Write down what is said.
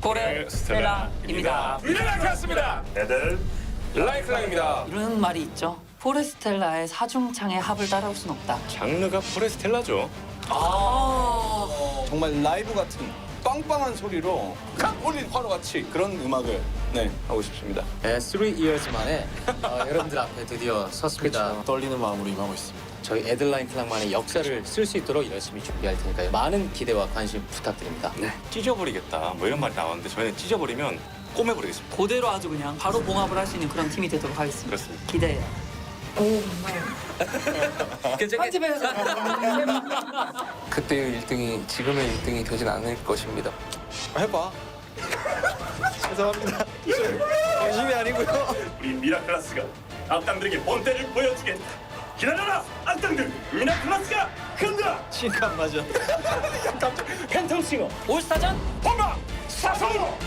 포레스텔라입니다. 미라클라스입니다. 애들 라이클랑입니다. 이런 말이 있죠. 포레스텔라의 사중창의 합을 따라올 순 없다. 장르가 포레스텔라죠. 정말 라이브 같은 빵빵한 소리로 각 올린 화로 같이 그런 음악을 네 하고 싶습니다. 네, 3 years 만에 어, 여러분들 앞에 드디어 섰습니다. 떨리는 마음으로 임하고 있습니다. 저희 애들라인 클락만의 역사를 쓸 수 있도록 열심히 준비할 테니까요. 많은 기대와 관심 부탁드립니다. 네. 찢어버리겠다. 뭐 이런 말이 나왔는데 저희는 찢어버리면 꼬매버리겠습니다. 그대로 아주 그냥 바로 봉합을 할 수 있는 그런 팀이 되도록 하겠습니다. 그렇습니다. 기대해요. 편집해서 그때의 1등이 지금의 1등이 되진 않을 것입니다. 해봐. 죄송합니다. 관심이 아니고요. 우리 미라클라스가 악당들에게 본때를 보여주겠다. 기다려라, 악당들! 미라클라스가 간다! 안 맞아. 팬텀 싱어 올스타전 본방 사성!